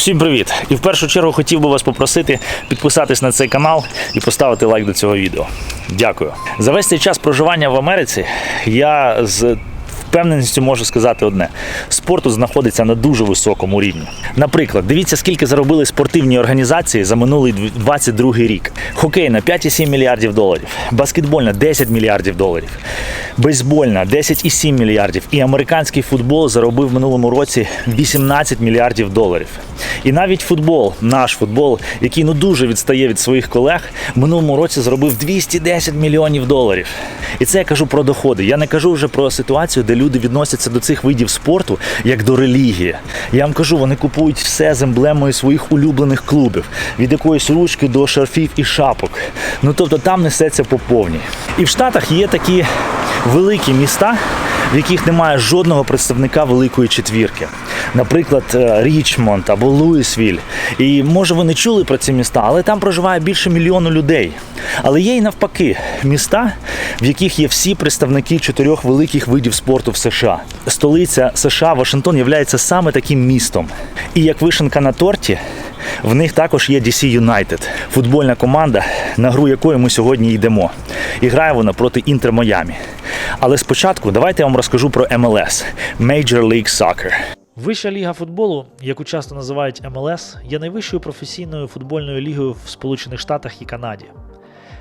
Всім привіт! І в першу чергу хотів би вас попросити підписатись на цей канал і поставити лайк до цього відео. Дякую. За весь цей час проживання в Америці я з впевненістю можу сказати одне: спорт тут знаходиться на дуже високому рівні. Наприклад, дивіться, скільки заробили спортивні організації за минулий 22 рік. Хокейна 5,7 мільярдів доларів, баскетбольна 10 мільярдів доларів, бейсбольна 10,7 мільярдів. І американський футбол заробив минулому році 18 мільярдів доларів. І навіть футбол, наш футбол, який ну дуже відстає від своїх колег, минулому році заробив 210 мільйонів доларів. І це я кажу про доходи. Я не кажу вже про ситуацію, де люди відносяться до цих видів спорту як до релігії. Я вам кажу, вони купують все з емблемою своїх улюблених клубів, від якоїсь ручки до шарфів і шапок. Ну тобто там несеться по повній. І в Штатах є такі великі міста, в яких немає жодного представника великої четвірки. Наприклад, е, Річмонд або Луїсвіль. І може ви не чули про ці міста, але там проживає більше мільйону людей. Але є і навпаки міста, в яких є всі представники чотирьох великих видів спорту в США. Столиця США Вашингтон є саме таким містом. І як вишенка на торті. В них також є DC United, футбольна команда, на гру якої ми сьогодні йдемо. І грає вона проти Інтер Майамі. Але спочатку давайте я вам розкажу про MLS – Major League Soccer. Вища ліга футболу, яку часто називають МЛС, є найвищою професійною футбольною лігою в Сполучених Штатах і Канаді.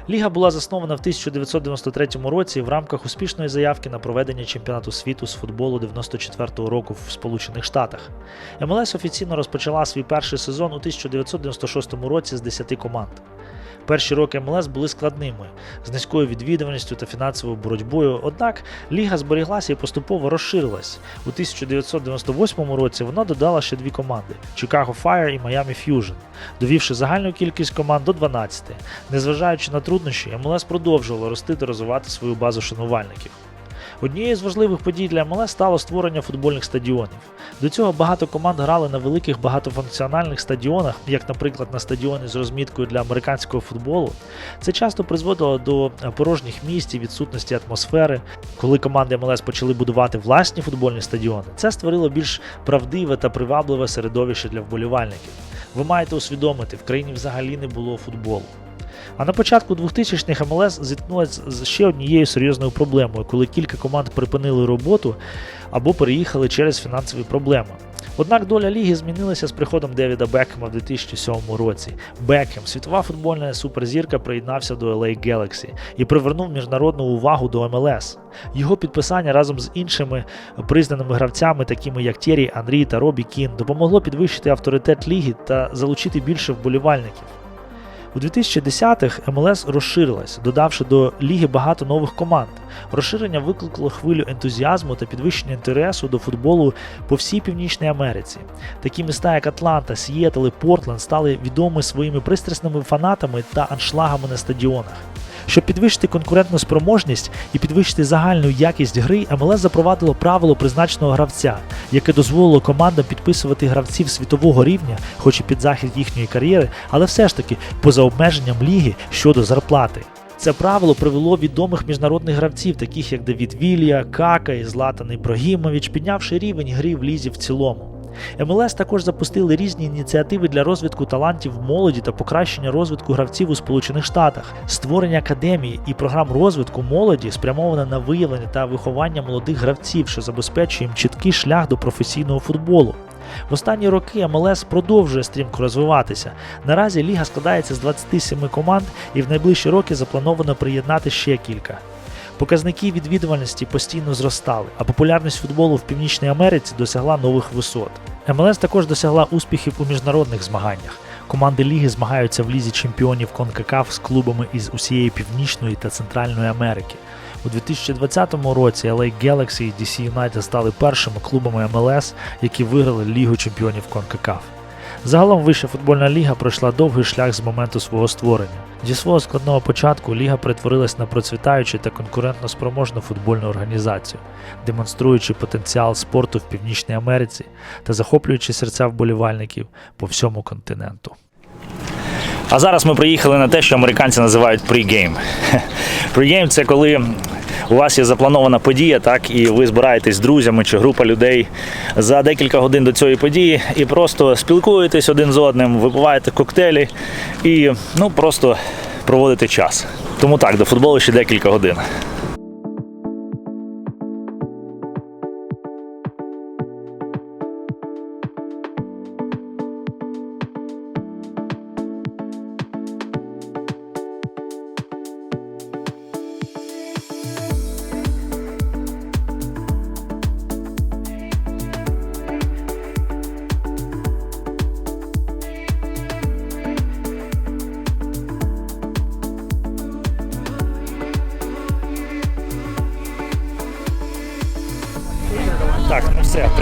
Ліга була заснована в 1993 році в рамках успішної заявки на проведення чемпіонату світу з футболу 94-го року в Сполучених Штатах. МЛС офіційно розпочала свій перший сезон у 1996 році з 10 команд. Перші роки МЛС були складними, з низькою відвідуваністю та фінансовою боротьбою, однак ліга зберіглася і поступово розширилась. У 1998 році вона додала ще дві команди Chicago Fire і Miami Fusion, довівши загальну кількість команд до 12. Незважаючи на труднощі, МЛС продовжувала рости та розвивати свою базу шанувальників. Однією з важливих подій для МЛС стало створення футбольних стадіонів. До цього багато команд грали на великих багатофункціональних стадіонах, як, наприклад, на стадіоні з розміткою для американського футболу. Це часто призводило до порожніх місць і відсутності атмосфери. Коли команди МЛС почали будувати власні футбольні стадіони, це створило більш правдиве та привабливе середовище для вболівальників. Ви маєте усвідомити, в країні взагалі не було футболу. А на початку 2000-х МЛС зіткнулася з ще однією серйозною проблемою, коли кілька команд припинили роботу або переїхали через фінансові проблеми. Однак доля ліги змінилася з приходом Девіда Бекхема в 2007 році. Бекхем, світова футбольна суперзірка, приєднався до LA Galaxy і привернув міжнародну увагу до МЛС. Його підписання разом з іншими признаними гравцями, такими як Тєрі, Анрі та Робі Кін, допомогло підвищити авторитет ліги та залучити більше вболівальників. У 2010-х МЛС розширилась, додавши до ліги багато нових команд. Розширення викликало хвилю ентузіазму та підвищення інтересу до футболу по всій Північній Америці. Такі міста, як Атланта, Сієтл і Портленд, стали відомі своїми пристрасними фанатами та аншлагами на стадіонах. Щоб підвищити конкурентну спроможність і підвищити загальну якість гри, МЛС запровадило правило призначеного гравця, яке дозволило командам підписувати гравців світового рівня, хоч і під захід їхньої кар'єри, але все ж таки поза обмеженням ліги щодо зарплати. Це правило привело відомих міжнародних гравців, таких як Давід Вілія, Кака і Златан Ібрагімович, піднявши рівень гри в лізі в цілому. МЛС також запустили різні ініціативи для розвитку талантів молоді та покращення розвитку гравців у Сполучених Штатах. Створення академії і програм розвитку молоді спрямоване на виявлення та виховання молодих гравців, що забезпечує їм чіткий шлях до професійного футболу. В останні роки МЛС продовжує стрімко розвиватися. Наразі ліга складається з 27 команд, і в найближчі роки заплановано приєднати ще кілька. Показники відвідувальності постійно зростали, а популярність футболу в Північній Америці досягла нових висот. МЛС також досягла успіхів у міжнародних змаганнях. Команди ліги змагаються в лізі чемпіонів CONCACAF з клубами із усієї Північної та Центральної Америки. У 2020 році LA Galaxy і DC United стали першими клубами МЛС, які виграли Лігу чемпіонів CONCACAF. Загалом вища футбольна ліга пройшла довгий шлях з моменту свого створення. Зі свого складного початку ліга перетворилась на процвітаючу та конкурентно спроможну футбольну організацію, демонструючи потенціал спорту в Північній Америці та захоплюючи серця вболівальників по всьому континенту. А зараз ми приїхали на те, що американці називають пригейм. Пригейм це коли у вас є запланована подія, так, і ви збираєтесь з друзями чи група людей за декілька годин до цієї події і просто спілкуєтесь один з одним, випиваєте коктейлі і ну, просто проводите час. Тому так, до футболу ще декілька годин.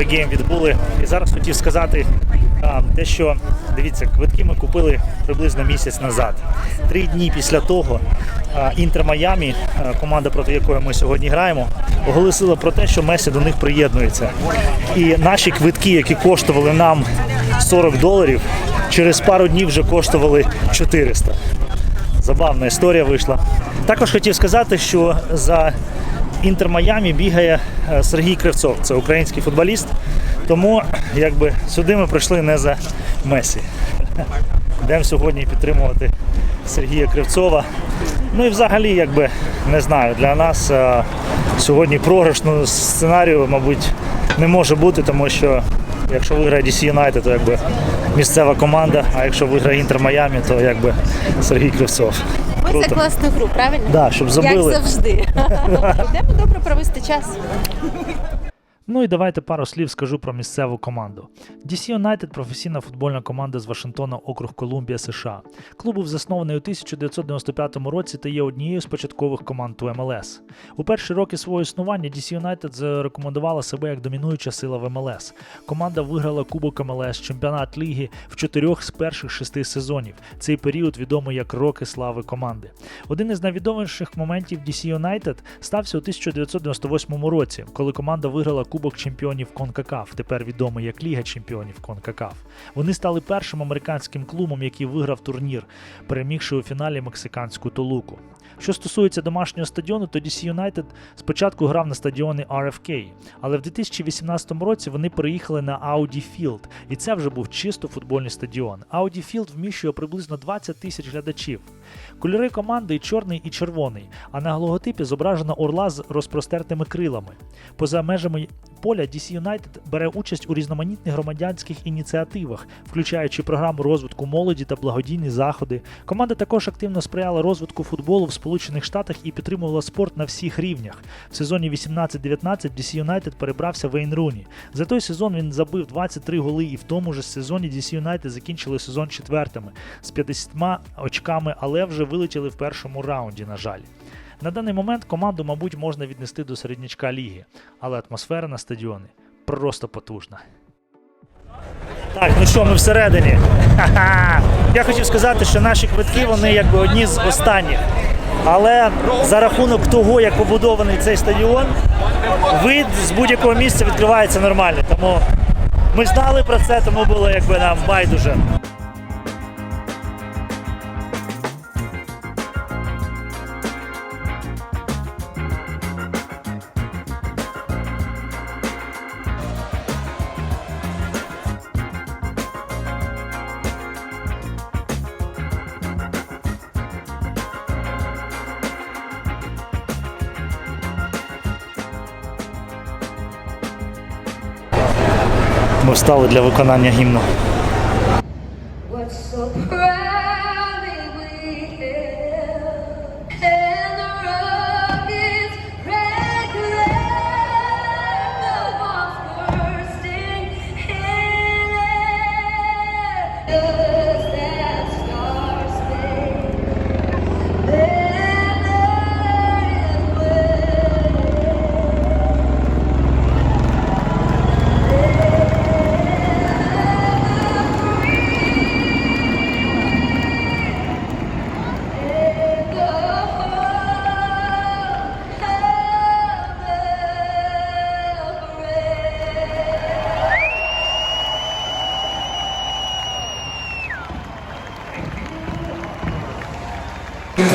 Пригейм відбули. І зараз хотів сказати а, те, що дивіться, квитки ми купили приблизно місяць назад. Три дні після того Інтер Майамі, а, команда проти якої ми сьогодні граємо, оголосила про те, що Месі до них приєднується. І наші квитки, які коштували нам 40 доларів, через пару днів вже коштували 400. Забавна історія вийшла. Також хотів сказати, що за Інтер Майамі бігає е, Сергій Кривцов, це український футболіст. Тому якби сюди ми прийшли не за Месі. Йдемо сьогодні підтримувати Сергія Кривцова. Ну і взагалі, якби не знаю, для нас е, сьогодні програшного сценарію, мабуть, не може бути, тому що якщо виграє DC United, то якби місцева команда, а якщо виграє Інтер Майамі, то якби Сергій Кривцов. Ми за класну гру, правильно? Да, щоб забили. Як завжди. Йдемо добре провести час. Ну і давайте пару слів скажу про місцеву команду. DC United – професійна футбольна команда з Вашингтона, округ Колумбія, США. Клуб був заснований у 1995 році та є однією з початкових команд у МЛС. У перші роки свого існування DC United зарекомендувала себе як домінуюча сила в МЛС. Команда виграла Кубок МЛС, чемпіонат ліги в чотирьох з перших шести сезонів. Цей період відомий як роки слави команди. Один із найвідоміших моментів DC United стався у 1998 році, коли команда виграла Кубок чемпіонів Конкакаф, тепер відомий як Ліга чемпіонів Конкакаф. Вони стали першим американським клубом, який виграв турнір, перемігши у фіналі мексиканську Толуку. Що стосується домашнього стадіону, то DC United спочатку грав на стадіоні RFK, але в 2018 році вони переїхали на Audi Field, і це вже був чисто футбольний стадіон. Audi Field вміщує приблизно 20 тисяч глядачів. Кольори команди чорний і червоний, а на логотипі зображена орла з розпростертими крилами. Поза межами поля DC United бере участь у різноманітних громадянських ініціативах, включаючи програму розвитку молоді та благодійні заходи. Команда також активно сприяла розвитку футболу в Сполучених Штатах і підтримувала спорт на всіх рівнях. В сезоні 18-19 DC United перебрався Вейн Руні. За той сезон він забив 23 голи, і в тому ж сезоні DC United закінчили сезон четвертими з 50 очками, але вже вилетіли в першому раунді, на жаль. На даний момент команду, мабуть, можна віднести до середнячка ліги, але атмосфера на стадіоні просто потужна. Так, ну що, ми всередині. Ха-ха. Я хотів сказати, що наші квитки вони якби одні з останніх. Але за рахунок того, як побудований цей стадіон, вид з будь-якого місця відкривається нормально. Тому ми знали про це, тому було якби нам байдуже. Ми для виконання гімну. What's so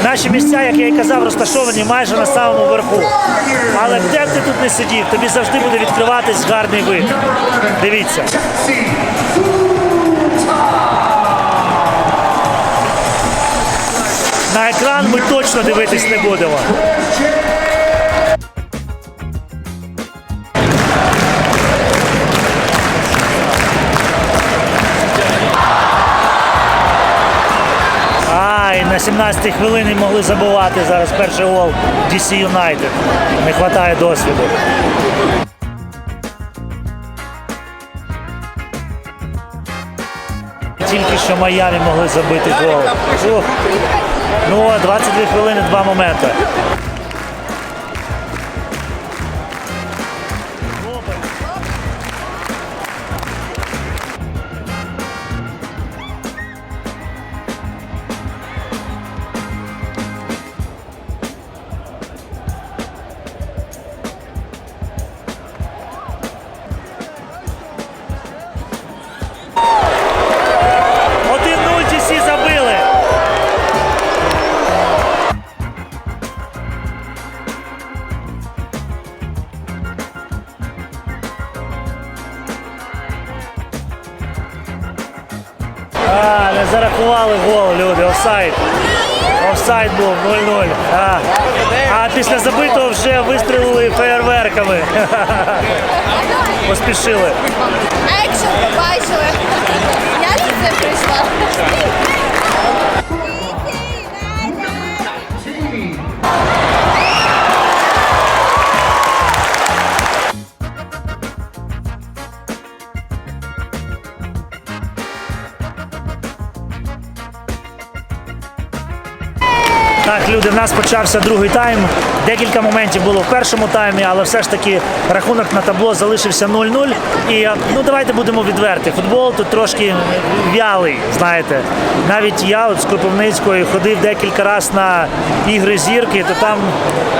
Наші місця, як я і казав, розташовані майже на самому верху. Але де б ти тут не сидів, тобі завжди буде відкриватись гарний вид. Дивіться. На екран ми точно дивитись не будемо. А, і на 17-й хвилині могли забувати зараз перший гол DC United. Не вистачає досвіду. Тільки що Майами могли забити гол. Ну, 22 хвилини, два моменти. Зарахували гол, люди, офсайд. Офсайд був 0-0. А, а після забитого вже вистрілили феєрверками. Поспішили. Екшн побачили. Я це прийшла. Так, люди, в нас почався другий тайм. Декілька моментів було в першому таймі, але все ж таки рахунок на табло залишився 0-0. І е, ну давайте будемо відверті. Футбол тут трошки вялий, знаєте. Навіть я от з Кропивницької ходив декілька разів на ігри зірки, то там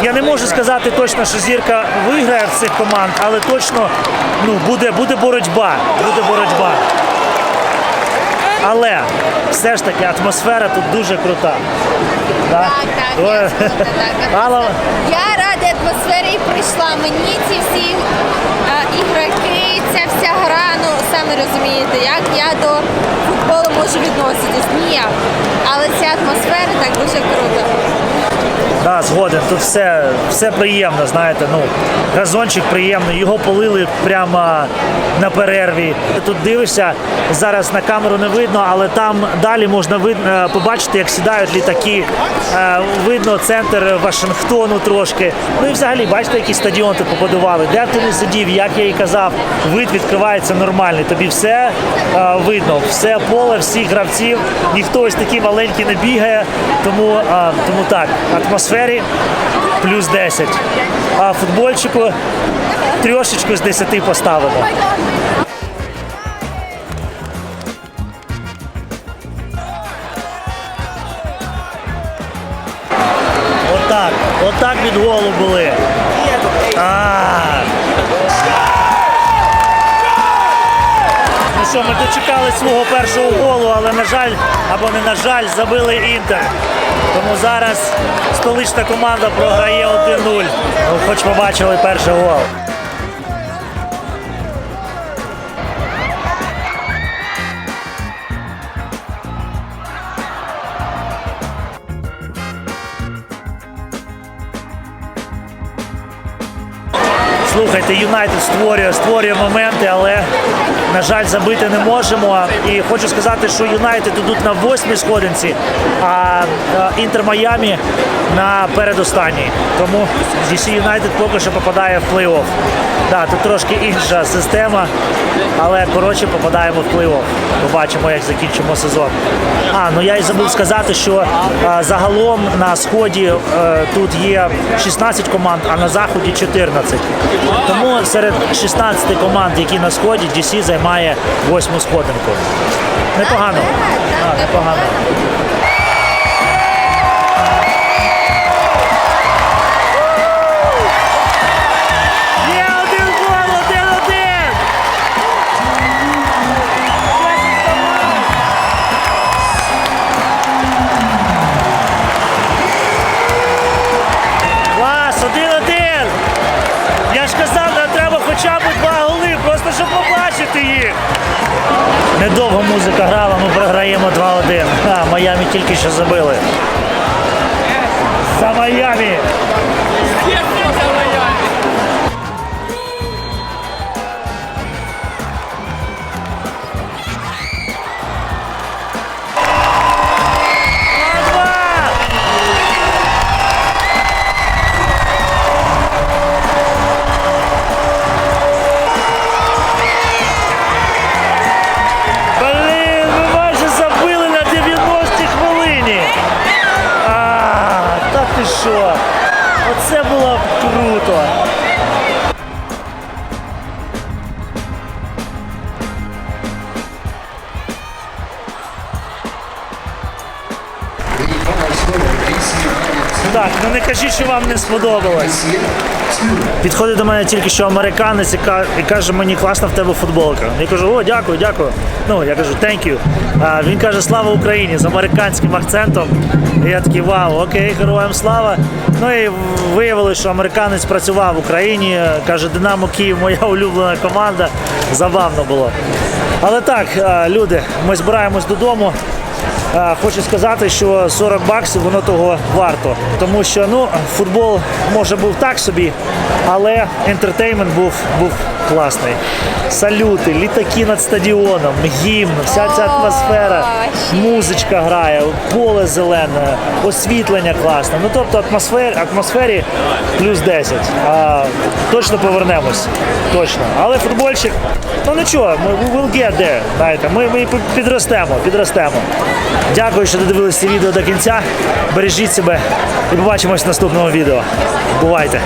я не можу сказати точно, що зірка виграє в цих команд, але точно ну, буде, буде боротьба. Буде боротьба. Але все ж таки атмосфера тут дуже крута. Так, так, Ой. я згодна, так. Але Я ради атмосфері і прийшла. Мені ці всі а, ігроки, ця вся гра, ну самі розумієте, як я до футболу можу відноситись. Ніяк. Але ця атмосфера так дуже круто. Да, згоден. Тут все, все приємно, знаєте. Ну, газончик приємний, його полили прямо на перерві. Тут дивишся, зараз на камеру не видно, але там далі можна вид- е, побачити, як сідають літаки. Е, Видно центр Вашингтону трошки. Ну і взагалі, бачите, який стадіон тут побудували. Де ти не сидів, як я і казав, вид відкривається нормальний. Тобі все е, видно, все поле, всіх гравців. Ніхто ось такий маленький не бігає. Тому, тому так, атмосфері плюс 10. А футбольчику трьошечку з 10 поставимо. Отак, отак від голу були. Ну що, ми дочекали свого першого голу, але на жаль, або не на жаль, забили інтер. Тому зараз столична команда програє 1-0. Ну, хоч побачили перший гол. Слухайте, Юнайтед створює, створює моменти, але на жаль, забити не можемо. І хочу сказати, що Юнайтед ідуть на восьмій сходинці, а Інтер Майамі на передостанній. Тому DC Юнайтед поки що попадає в плей-офф. Да, тут трошки інша система, але коротше попадаємо в плей-офф. Побачимо, як закінчимо сезон. А, ну я і забув сказати, що е, загалом на сході е, тут є 16 команд, а на заході 14. Тому серед 16 команд, які на сході, DC займає восьму сходинку. Непогано. А, непогано. Забити їх! Недовго музика грала, ми програємо 2-1. А, Майамі тільки що забили. За Майамі! Ну не кажіть, що вам не сподобалось. Підходить до мене тільки що американець і ка- і каже, мені класна в тебе футболка. Я кажу, о, дякую, дякую. Ну, я кажу, thank you. А він каже, слава Україні з американським акцентом. І я такий, вау, окей, героям слава. Ну і виявилося, що американець працював в Україні. Каже, Динамо Київ, моя улюблена команда. Забавно було. Але так, люди, ми збираємось додому. Е, Хочу сказати, що 40 баксів воно того варто. Тому що ну, футбол може був так собі, але ентертеймент був, був класний. Салюти, літаки над стадіоном, гімн, вся ця атмосфера, музичка грає, поле зелене, освітлення класне. Ну тобто атмосфері, атмосфері плюс 10. А, точно повернемось. Точно. Але футбольщик, ну нічого, ми we'll get there. Знаєте, ми, ми підростемо, підростемо. Дякую, що додивилися це відео до кінця. Бережіть себе і побачимось в наступному відео. Бувайте!